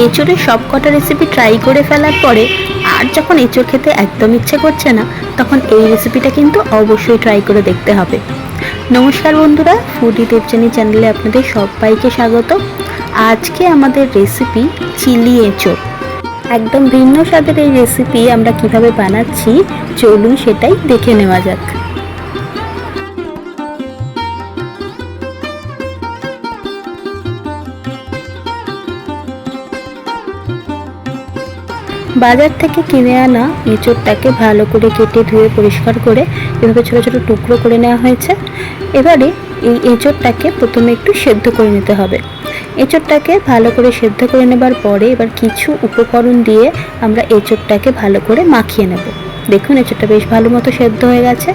এঁচোড়ের সব কটা recipe try করে ফেলার পরে আর যখন এঁচোড় খেতে একদম ইচ্ছে করছে না, তখন এই রেসিপিটা কিন্তু অবশ্যই ট্রাই করে দেখতে হবে। নমস্কার বন্ধুরা ফুডি দেবচানি চ্যানেলে আপনাদের সবাইকে স্বাগত। আজকে আমাদের রেসিপি চিলি এঁচোড়। একদম ভিন্ন স্বাদের এই রেসিপি আমরা কীভাবে বানাচ্ছি, চলুন সেটাই দেখে নেওয়া যাক। বাজার থেকে কিনে আনা এঁচোড়টাকে ভালো করে কেটে ধুয়ে পরিষ্কার করে এভাবে ছোটো ছোটো টুকরো করে নেওয়া হয়েছে। এবারে এই এঁচোড়টাকে প্রথমে একটু সেদ্ধ করে নিতে হবে। এঁচোড়টাকে ভালো করে সেদ্ধ করে নেবার পরে এবার কিছু উপকরণ দিয়ে আমরা এঁচোড়টাকে ভালো করে মাখিয়ে নেব। দেখুন, এঁচোড়টা বেশ ভালো মতো সেদ্ধ হয়ে গেছে।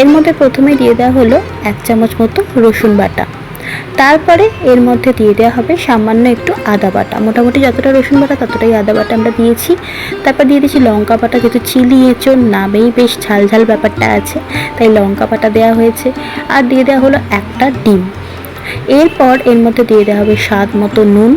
এর মধ্যে প্রথমে দিয়ে দেওয়া হলো এক চামচ মতো রসুন বাটা। তারপরে এর মধ্যে দিয়ে দেওয়া হবে সামান্য একটু আদা বাটা। মোটামুটি যতটা রসুন বাটা, ততটাই আদা বাটা আমরা দিয়েছি। তারপর দিয়ে দিয়েছি লঙ্কা বাটা, যেহেতু চিলি এঁচোর নামেই বেশ ঝাল ঝাল ব্যাপারটা আছে, তাই লঙ্কা বাটা দেওয়া হয়েছে। আর দিয়ে দেওয়া হলো একটা ডিম। এরপর এর মধ্যে দিয়ে দেওয়া হবে স্বাদ মতো নুন।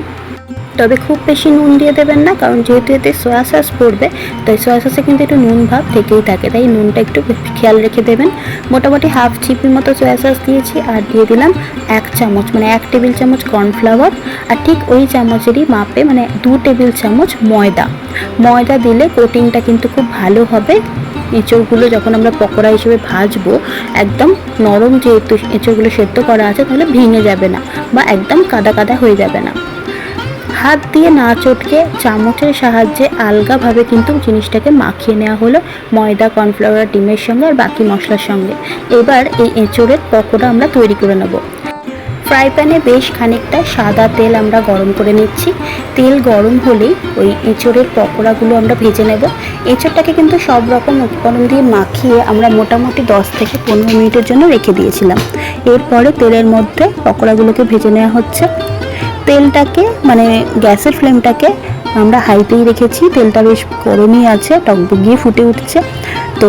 তবে খুব বেশি নুন দিয়ে দেবেন না, কারণ যেহেতু এতে সয়া সস পড়বে, তাই সয়া সসে কিন্তু একটু নুন ভাব থেকেই থাকে, তাই নুনটা একটু খেয়াল রেখে দেবেন। মোটামুটি হাফ চিপির মতো সয়া সস দিয়েছি, আর দিয়ে দিলাম এক চামচ মানে এক টেবিল চামচ কর্নফ্লাওয়ার আর ঠিক ওই চামচেরই মাপে মানে দু টেবিল চামচ ময়দা। ময়দা দিলে কোটিংটা কিন্তু খুব ভালো হবে। এঁচোড়গুলো যখন আমরা পকোড়া হিসেবে ভাজবো, একদম নরম যেহেতু এঁচোড়গুলো সেদ্ধ করা আছে, তাহলে ভেঙে যাবে না, বা একদম কাদা কাদা হয়ে যাবে না। হাত দিয়ে না চটকে চামচের সাহায্যে আলগাভাবে কিন্তু জিনিসটাকে মাখিয়ে নেওয়া হলো ময়দা, কর্নফ্লাওয়ার, ডিমের সঙ্গে আর বাকি মশলার সঙ্গে। এবার এই এঁচোড়ের পকোড়া আমরা তৈরি করে নেব। ফ্রাই প্যানে বেশ খানিকটা সাদা তেল আমরা গরম করে নিচ্ছি। তেল গরম হলেই ওই এঁচোড়ের পকোড়াগুলো আমরা ভেজে নেব। এঁচোড়টাকে কিন্তু সব রকম উপকরণ দিয়ে মাখিয়ে আমরা মোটামুটি দশ থেকে পনেরো মিনিটের জন্য রেখে দিয়েছিলাম। এরপরে তেলের মধ্যে পকোড়াগুলোকে ভেজে নেওয়া হচ্ছে। তেলটাকে মানে গ্যাসের ফ্লেমটাকে আমরা হাইতেই রেখেছি। তেলটা বেশ গরমই আছে টকবগিয়ে ফুটে উঠছে। তো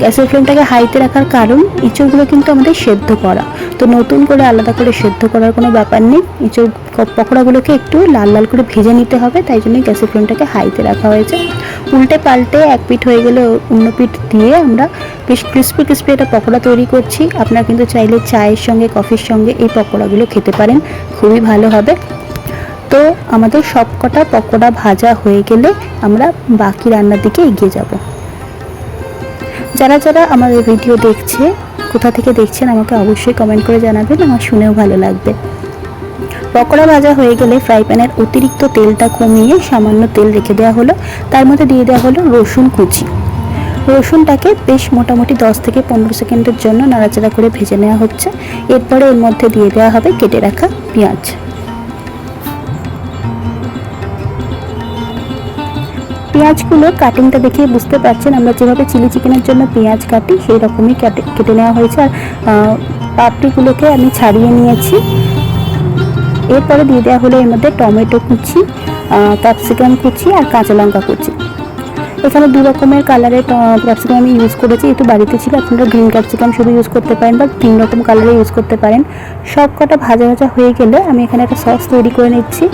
গ্যাসের ফ্লেমটাকে হাইতে রাখার কারণ, ইঁচড়গুলো কিন্তু আমাদের সেদ্ধ করা। তো নতুন করে আলাদা করে সেদ্ধ করার কোনো ব্যাপার নেই। ইঁচড় পকোড়াগুলোকে একটু লাল লাল করে ভেজে নিতে হবে, তাই জন্য গ্যাসের ফ্লেমটাকে হাইতে রাখা হয়েছে। উল্টে পাল্টে এক পিঠ হয়ে গেলে অন্য পিঠ দিয়ে আমরা বেশ ক্রিস্পি ক্রিস্পি একটা পকোড়া তৈরি করছি। আপনারা কিন্তু চাইলে চায়ের সঙ্গে কফির সঙ্গে এই পকোড়াগুলো খেতে পারেন। খুবই ভালো হবে। তো আমাদের সব কটা পকোড়া ভাজা হয়ে গেলে আমরা বাকি রান্নার দিকে এগিয়ে যাব। যারা যারা আমাদের ভিডিও দেখছে, কোথা থেকে দেখছেন আমাকে অবশ্যই কমেন্ট করে জানাবেন। আমার শুনেও ভালো লাগবে। পকোড়া ভাজা হয়ে গেলে ফ্রাই প্যানের অতিরিক্ত তেলটা কমিয়ে সামান্য তেল রেখে দেওয়া হলো। তার মধ্যে দিয়ে দেওয়া হলো রসুন কুচি। রসুনটাকে বেশ মোটামুটি দশ থেকে পনেরো সেকেন্ডের জন্য নাড়াচাড়া করে ভেজে নেওয়া হচ্ছে। এরপরে এর মধ্যে দিয়ে দেওয়া হবে কেটে রাখা পেঁয়াজ। পেঁয়াজগুলো কাটিংটা দেখে বুঝতে পারছেন, আমরা যেভাবে চিলি চিকেনের জন্য পেঁয়াজ কাটি, সেই রকমই কেটে কেটে নেওয়া হয়েছে। আর পাপড়িগুলোকে আমি ছাড়িয়ে নিয়েছি। এরপরে দিয়ে দেওয়া হলো এর মধ্যে টমেটো কুচি ক্যাপসিকাম কুচি আর কাঁচা লঙ্কা কুচি। এখানে দু রকমের কালারের ক্যাপসিকাম আমি ইউজ করেছি একটু বাড়িতে ছিল আপনারা গ্রিন ক্যাপসিকাম শুধু ইউজ করতে পারেন বা তিন রকম কালারে ইউজ করতে পারেন। সব কটা ভাজা ভাজা হয়ে গেলে আমি এখানে একটা সস তৈরি করে নিচ্ছি।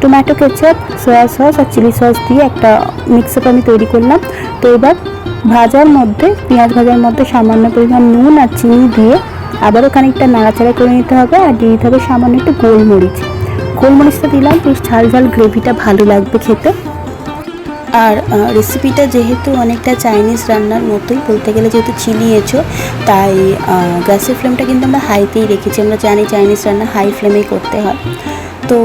টমেটো কেচাপ সয়া সস আর চিলি সস দিয়ে একটা মিক্সআপ আমি তৈরি করলাম। তো এবার ভাজার মধ্যে, পেঁয়াজ ভাজার মধ্যে সামান্য পরিমাণ নুন আর চিনি দিয়ে আবারও খানিকটা নাড়াচাড়া করে নিতে হবে আর দিয়ে দিতে হবে সামান্য একটু গোলমরিচ। গোলমরিচটা দিলাম, বেশ ঝাল ঝাল গ্রেভিটা ভালো লাগবে খেতে। আর রেসিপিটা যেহেতু অনেকটা চাইনিজ রান্নার মতোই, বলতে গেলে যেহেতু চিলিয়েছো তাই গ্যাসের ফ্লেমটা কিন্তু আমরা হাইতেই রেখেছি। আমরা জানি চাইনিজ রান্না হাই ফ্লেমেই করতে হয়। তো,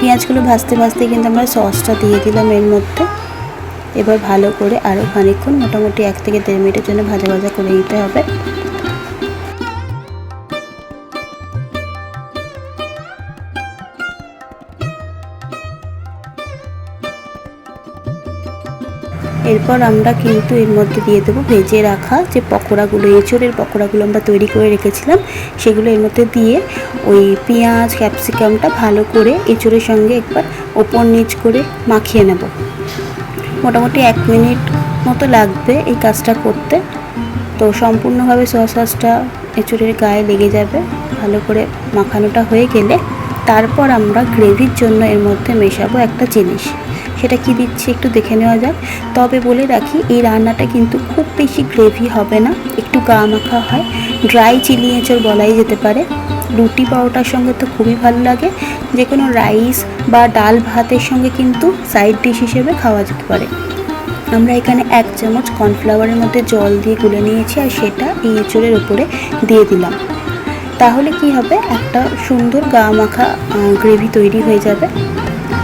পেঁয়াজগুলো ভাজতে ভাজতে কিন্তু আমরা সসটা দিয়ে দিলাম এর মধ্যে। এবার ভালো করে আরও খানিকক্ষণ, মোটামুটি এক থেকে দেড় মিনিটের জন্য ভাজা ভাজা করে নিতে হবে। এরপর আমরা কিন্তু এর মধ্যে দিয়ে দেবো ভেজে রাখা যে পকোড়াগুলো, এঁচোড়ের পকোড়াগুলো আমরা তৈরি করে রেখেছিলাম, সেগুলো এর মধ্যে দিয়ে ওই পেঁয়াজ, ক্যাপসিকামটা ভালো করে এঁচোড়ের সঙ্গে একবার ওপর নিচ করে মাখিয়ে নেব। মোটামুটি এক মিনিট মতো লাগবে এই কাজটা করতে। তো সম্পূর্ণভাবে সয়া সসটা গায়ে লেগে যাবে, ভালো করে মাখানোটা হয়ে গেলে। তারপর আমরা গ্রেভির জন্য এর মধ্যে মেশাবো একটা জিনিস। সেটা কি দিচ্ছি একটু দেখে নেওয়া যাক। তবে বলে রাখি, এই রান্নাটা কিন্তু খুব বেশি গ্রেভি হবে না, একটু গা মাখা হয়। ড্রাই চিলি এঁচড় বলাই যেতে পারে। রুটি পাওয়াটার সঙ্গে তো খুবই ভালো লাগে। যে কোনো রাইস বা ডাল ভাতের সঙ্গে কিন্তু সাইড ডিশ হিসেবে খাওয়া যেতে পারে। আমরা এখানে এক চামচ কর্নফ্লাওয়ারের মধ্যে জল দিয়ে গুলে নিয়েছি আর সেটা এই এঁচড়ের উপরে দিয়ে দিলাম। তাহলে কি হবে? একটা সুন্দর গা মাখা গ্রেভি তৈরি হয়ে যাবে।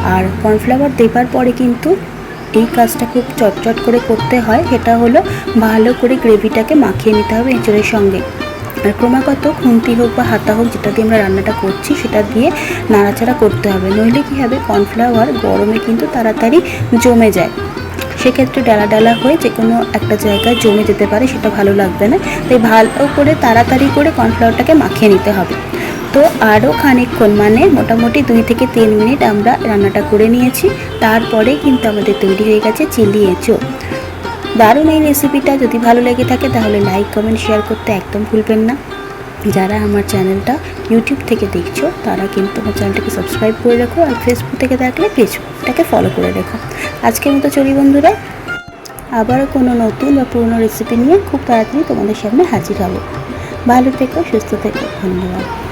আর কর্নফ্লাওয়ার দেবার পরে কিন্তু এই কাজটা খুব চটচট করে করতে হয়। সেটা হলো ভালো করে গ্রেভিটাকে মাখিয়ে নিতে হবে এঁচড়ের সঙ্গে। আর ক্রমাগত খুন্তি হোক বা হাতা হোক যেটা দিয়ে আমরা রান্নাটা করছি, সেটা দিয়ে নাড়াচাড়া করতে হবে। নইলে কী হবে? কর্নফ্লাওয়ার গরমে কিন্তু তাড়াতাড়ি জমে যায়। সেক্ষেত্রে ডালা ডালা হয়ে যে কোনো একটা জায়গায় জমে যেতে পারে, সেটা ভালো লাগবে না। তাই ভালো করে তাড়াতাড়ি করে কর্নফ্লাওয়ারটাকে মাখিয়ে নিতে হবে। তো আরও খানিকক্ষণ মানে মোটামুটি দুই থেকে তিন মিনিট আমরা রান্নাটা করে নিয়েছি। তারপরে কিন্তু আমাদের তৈরি হয়ে গেছে চিলি এঁচো। দারুণ এই রেসিপিটা যদি ভালো লেগে থাকে তাহলে লাইক কমেন্ট শেয়ার করতে একদম ভুলবেন না। যারা আমার চ্যানেলটা ইউটিউব থেকে দেখছ, তারা কিন্তু আমার চ্যানেলটাকে সাবস্ক্রাইব করে রাখো আর ফেসবুক থেকে দেখলে পেজটাকে ফলো করে রেখো। আজকের মতো চলি বন্ধুরা। আবারও কোনো নতুন বা পুরনো রেসিপি নিয়ে খুব তাড়াতাড়ি তোমাদের সামনে হাজির হব। ভালো থেকো, সুস্থ থেকো। ধন্যবাদ।